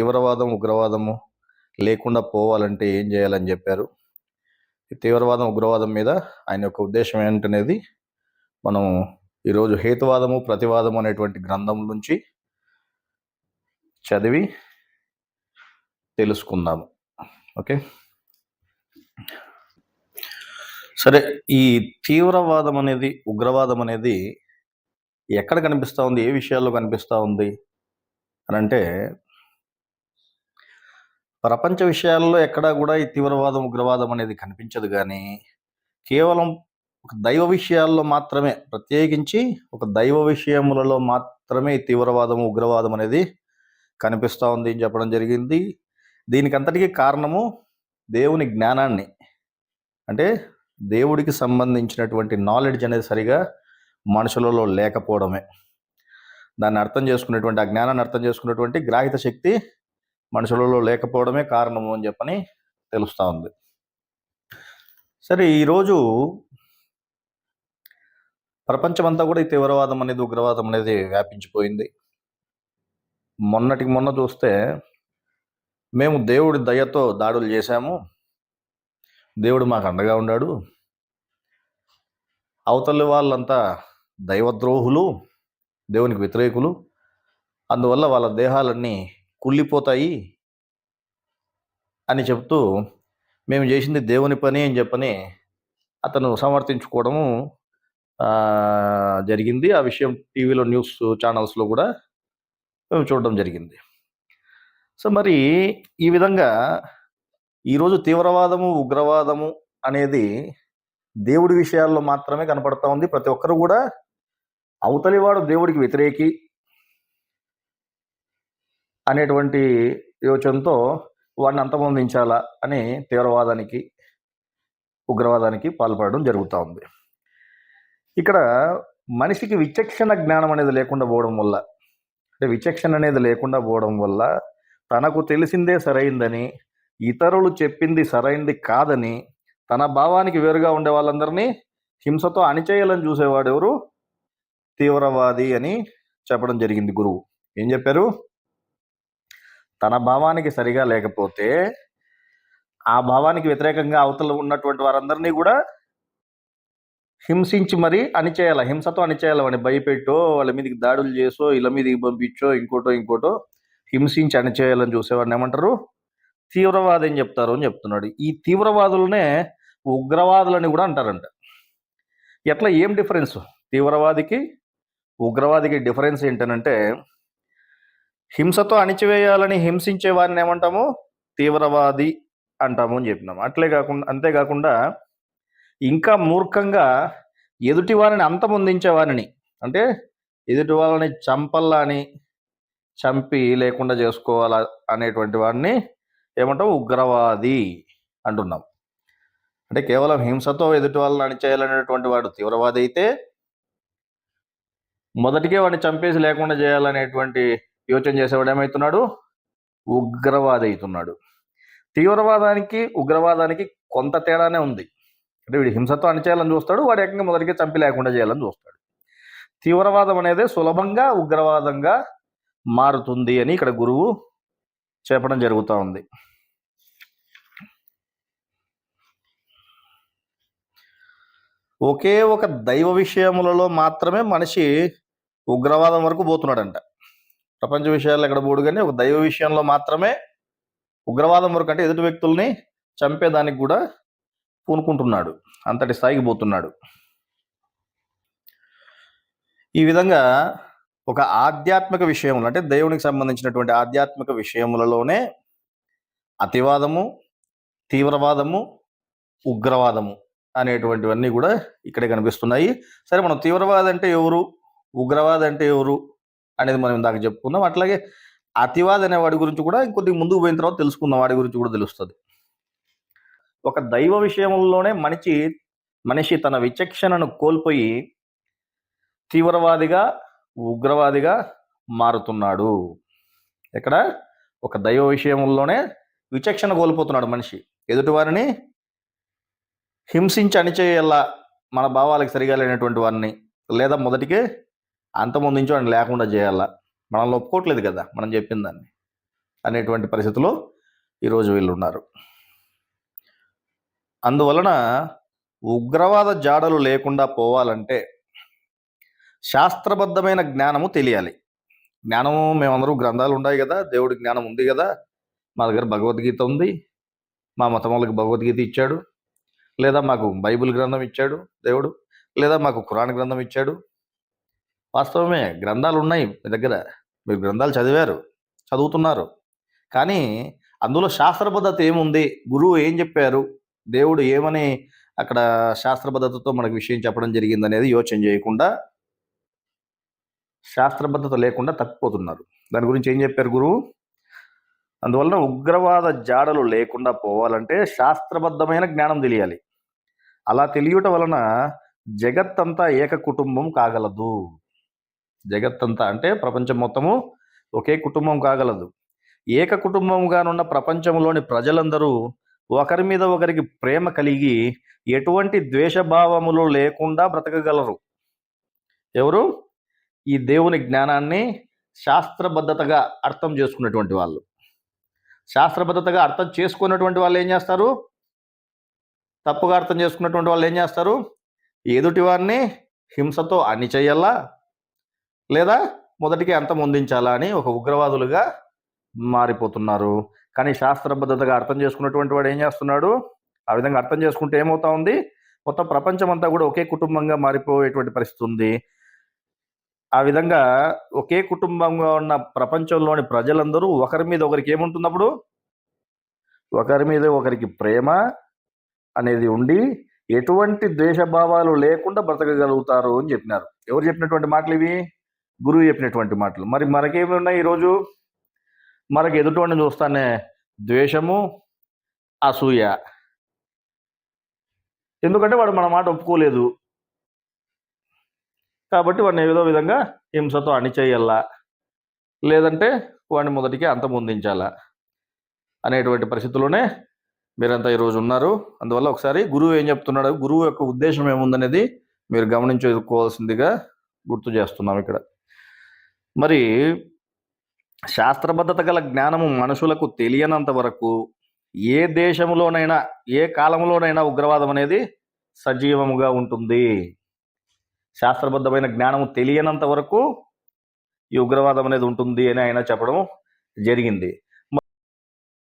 తీవ్రవాదం ఉగ్రవాదము లేకుండా పోవాలంటే ఏం చేయాలని చెప్పారు? ఈ తీవ్రవాదం ఉగ్రవాదం మీద ఆయన యొక్క ఉద్దేశం ఏంటనేది మనం ఈరోజు హేతువాదము ప్రతివాదము అనేటువంటి గ్రంథం నుంచి చదివి తెలుసుకుందాము. ఓకే? సరే ఈ తీవ్రవాదం అనేది ఉగ్రవాదం అనేది ఎక్కడ కనిపిస్తూ ఉంది? ఏ విషయాల్లో కనిపిస్తూ ఉంది? అని అంటే ప్రపంచ విషయాల్లో ఎక్కడా కూడా ఈ తీవ్రవాదం ఉగ్రవాదం అనేది కనిపించదు కానీ కేవలం ఒక దైవ విషయాల్లో మాత్రమే ప్రత్యేకించి ఒక దైవ విషయములలో మాత్రమే ఈ తీవ్రవాదం ఉగ్రవాదం అనేది కనిపిస్తూ ఉంది అని చెప్పడం జరిగింది. దీనికంతటికీ కారణము దేవుని జ్ఞానాన్ని. అంటే దేవుడికి సంబంధించినటువంటి నాలెడ్జ్ అనేది సరిగా మనుషులలో లేకపోవడమే. దాన్ని అర్థం చేసుకునేటువంటి ఆ జ్ఞానాన్ని అర్థం చేసుకునేటువంటి గ్రాహిత శక్తి మనుషులలో లేకపోవడమే కారణము అని చెప్పని తెలుస్తూ ఉంది. సరే ఈరోజు ప్రపంచమంతా కూడా ఈ తీవ్రవాదం అనేది ఉగ్రవాదం అనేది వ్యాపించిపోయింది. మొన్నటికి మొన్న చూస్తే మేము దేవుడి దయతో దాడులు చేశాము. దేవుడు మాకు అండగా ఉన్నాడు అవతలి వాళ్ళంతా దైవద్రోహులు దేవునికి వ్యతిరేకులు. అందువల్ల వాళ్ళ దేహాలన్నీ కుళ్ళిపోతాయి అని చెప్తూ మేము చేసింది దేవుని పని అని చెప్పని అతను సమర్థించుకోవడము జరిగింది. ఆ విషయం టీవీలో న్యూస్ ఛానల్స్లో కూడా మేము చూడడం జరిగింది. సో మరి ఈ విధంగా ఈరోజు తీవ్రవాదము ఉగ్రవాదము అనేది దేవుడి విషయాల్లో మాత్రమే కనపడతా ఉంది. ప్రతి ఒక్కరు కూడా అవతలివాడు దేవుడికి వ్యతిరేకి అనేటువంటి యోచనతో వాడిని అంతమొందించాలా అని తీవ్రవాదానికి ఉగ్రవాదానికి పాల్పడడం జరుగుతూ ఉంది. ఇక్కడ మనిషికి విచక్షణ జ్ఞానం అనేది లేకుండా పోవడం వల్ల అంటే విచక్షణ అనేది లేకుండా పోవడం వల్ల తనకు తెలిసిందే సరైందని ఇతరులు చెప్పింది సరైంది కాదని తన భావానికి వేరుగా ఉండే వాళ్ళందరినీ హింసతో అణిచేయాలని చూసేవాడు ఎవరు తీవ్రవాది అని చెప్పడం జరిగింది గురువు. ఏం చెప్పారు? తన భావానికి సరిగా లేకపోతే ఆ భావానికి వ్యతిరేకంగా అవతల ఉన్నటువంటి వారందరినీ కూడా హింసించి మరీ అణిచేయాల హింసతో అణిచేయాలి వాడిని భయపెట్టో వాళ్ళ మీదకి దాడులు చేసో ఇళ్ళ మీదకి పంపించో ఇంకోటో ఇంకోటో హింసించి అణిచేయాలని చూసేవాడిని ఏమంటారు? తీవ్రవాది అని చెప్తారు అని చెప్తున్నాడు. ఈ తీవ్రవాదులనే ఉగ్రవాదులని కూడా అంటారంట. ఎట్లా? ఏం డిఫరెన్స్ తీవ్రవాదికి ఉగ్రవాదికి డిఫరెన్స్ ఏంటనంటే హింసతో అణిచివేయాలని హింసించే వారిని ఏమంటాము? తీవ్రవాది అంటాము అని చెప్పినాం అట్లే కాకుండా అంతేకాకుండా ఇంకా మూర్ఖంగా ఎదుటి వారిని అంతమొందించే వారిని అంటే ఎదుటి వాళ్ళని చంపల్లా అని చంపి లేకుండా చేసుకోవాలా అనేటువంటి వాడిని ఏమంటాం ఉగ్రవాది అంటున్నాం. అంటే కేవలం హింసతో ఎదుటి వాళ్ళని అణిచేయాలనేటువంటి వాడు తీవ్రవాది అయితే మొదటికే వాడిని చంపేసి లేకుండా చేయాలనేటువంటి యోచన చేసేవాడు ఏమవుతున్నాడు ఉగ్రవాది అవుతున్నాడు తీవ్రవాదానికి ఉగ్రవాదానికి కొంత తేడానే ఉంది. అంటే వీడు హింసతో అణిచేయాలని చూస్తాడు వాడు ఏకంగా మొదటికి చంపి లేకుండా చేయాలని చూస్తాడు. తీవ్రవాదం అనేది సులభంగా ఉగ్రవాదంగా మారుతుంది అని ఇక్కడ గురువు చెప్పడం జరుగుతూ ఉంది. ఒకే ఒక దైవ విషయములలో మాత్రమే మనిషి ఉగ్రవాదం వరకు పోతున్నాడంట. ప్రపంచ విషయాలు ఎక్కడ పోడు కానీ ఒక దైవ విషయంలో మాత్రమే ఉగ్రవాదం వరకు అంటే ఎదుటి వ్యక్తుల్ని చంపేదానికి కూడా పూనుకుంటున్నాడు. అంతటి స్థాయికి పోతున్నాడు. ఈ విధంగా ఒక ఆధ్యాత్మిక విషయములు అంటే దేవునికి సంబంధించినటువంటి ఆధ్యాత్మిక విషయములలోనే అతివాదము తీవ్రవాదము ఉగ్రవాదము అనేటువంటివన్నీ కూడా ఇక్కడే కనిపిస్తున్నాయి. సరే మనం తీవ్రవాదం అంటే ఎవరు? ఉగ్రవాదం అంటే ఎవరు? అనేది మనం ఇందాక చెప్పుకున్నాం. అట్లాగే అతివాది అనే వాడి గురించి కూడా ఇంకొద్ది ముందుకు పోయిన తర్వాత తెలుసుకుందాం. వాడి గురించి కూడా తెలుస్తుంది. ఒక దైవ విషయంలోనే మనిషి మనిషి తన విచక్షణను కోల్పోయి తీవ్రవాదిగా ఉగ్రవాదిగా మారుతున్నాడు. ఇక్కడ ఒక దైవ విషయంలోనే విచక్షణ కోల్పోతున్నాడు మనిషి. ఎదుటివారిని హింసించి అణిచేయల్లా మన భావాలకు సరిగా లేనటువంటి వారిని లేదా మొదటికే అంతమొందించో అని లేకుండా చేయాలా? మనల్ని ఒప్పుకోవట్లేదు కదా మనం చెప్పిన దాన్ని అనేటువంటి పరిస్థితిలో ఈరోజు వీళ్ళు ఉన్నారు. అందువలన ఉగ్రవాద జాడలు లేకుండా పోవాలంటే శాస్త్రబద్ధమైన జ్ఞానము తెలియాలి. జ్ఞానము మేమందరూ గ్రంథాలు ఉన్నాయి కదా దేవుడి జ్ఞానం ఉంది కదా మా దగ్గర భగవద్గీత ఉంది మా మతం వాళ్ళకి భగవద్గీత ఇచ్చాడు లేదా మాకు బైబిల్ గ్రంథం ఇచ్చాడు దేవుడు లేదా మాకు ఖురాన్ గ్రంథం ఇచ్చాడు వాస్తవమే గ్రంథాలు ఉన్నాయి మీ దగ్గర. మీరు గ్రంథాలు చదివారు చదువుతున్నారు. కానీ అందులో శాస్త్రబద్ధత ఏముంది? గురువు ఏం చెప్పారు? దేవుడు ఏమని అక్కడ శాస్త్రబద్ధతతో మనకు విషయం చెప్పడం జరిగింది అనేది యోచన చేయకుండా శాస్త్రబద్ధత లేకుండా తప్పిపోతున్నారు. దాని గురించి ఏం చెప్పారు గురువు? అందువలన ఉగ్రవాద జాడలు లేకుండా పోవాలంటే శాస్త్రబద్ధమైన జ్ఞానం తెలియాలి. అలా తెలియటం వలన జగత్తంతా ఏక కుటుంబం కాగలదు. జగత్తంతా అంటే ప్రపంచం మొత్తము ఒకే కుటుంబం కాగలదు. ఏక కుటుంబంగానున్న ప్రపంచంలోని ప్రజలందరూ ఒకరి మీద ఒకరికి ప్రేమ కలిగి ఎటువంటి ద్వేషభావములు లేకుండా బ్రతకగలరు. ఎవరు? ఈ దేవుని జ్ఞానాన్ని శాస్త్రబద్ధతగా అర్థం చేసుకున్నటువంటి వాళ్ళు. శాస్త్రబద్ధతగా అర్థం చేసుకున్నటువంటి వాళ్ళు ఏం చేస్తారు? తప్పుగా అర్థం చేసుకున్నటువంటి వాళ్ళు ఏం చేస్తారు? ఎదుటి వారిని హింసతో అణిచేయాలా లేదా మొదటికి అంతం అందించాలా అని ఒక ఉగ్రవాదులుగా మారిపోతున్నారు. కానీ శాస్త్రబద్ధతగా అర్థం చేసుకున్నటువంటి వాడు ఏం చేస్తున్నాడు? ఆ విధంగా అర్థం చేసుకుంటే ఏమవుతా ఉంది? మొత్తం ప్రపంచం అంతా కూడా ఒకే కుటుంబంగా మారిపోయేటువంటి పరిస్థితి ఉంది. ఆ విధంగా ఒకే కుటుంబంగా ఉన్న ప్రపంచంలోని ప్రజలందరూ ఒకరి మీద ఒకరికి ఏముంటున్నప్పుడు ఒకరి మీద ఒకరికి ప్రేమ అనేది ఉండి ఎటువంటి ద్వేషభావాలు లేకుండా బ్రతకగలుగుతారు అని చెప్పినారు. ఎవరు చెప్పినటువంటి మాటలు ఇవి? గురువు చెప్పినటువంటి మాటలు. మరి మనకేమి ఉన్నాయి ఈరోజు? మనకి ఎదుటివాడిని చూస్తానే ద్వేషము అసూయ. ఎందుకంటే వాడు మన మాట ఒప్పుకోలేదు. కాబట్టి వాడిని ఏదో విధంగా హింసతో అణిచేయాలా? లేదంటే వాడిని మొదటికి అంతమొందించాలా? అనేటువంటి పరిస్థితుల్లోనే మీరంతా ఈరోజు ఉన్నారు. అందువల్ల ఒకసారి గురువు ఏం చెప్తున్నాడు? గురువు యొక్క ఉద్దేశం ఏముందనేది మీరు గమనించుకోవాల్సిందిగా గుర్తు చేస్తున్నాం ఇక్కడ. మరి శాస్త్రబద్ధత గల జ్ఞానము మనుషులకు తెలియనంత వరకు ఏ దేశంలోనైనా ఏ కాలంలోనైనా ఉగ్రవాదం అనేది సజీవముగా ఉంటుంది. శాస్త్రబద్ధమైన జ్ఞానము తెలియనంత వరకు ఈ ఉగ్రవాదం అనేది ఉంటుంది అని ఆయన చెప్పడం జరిగింది.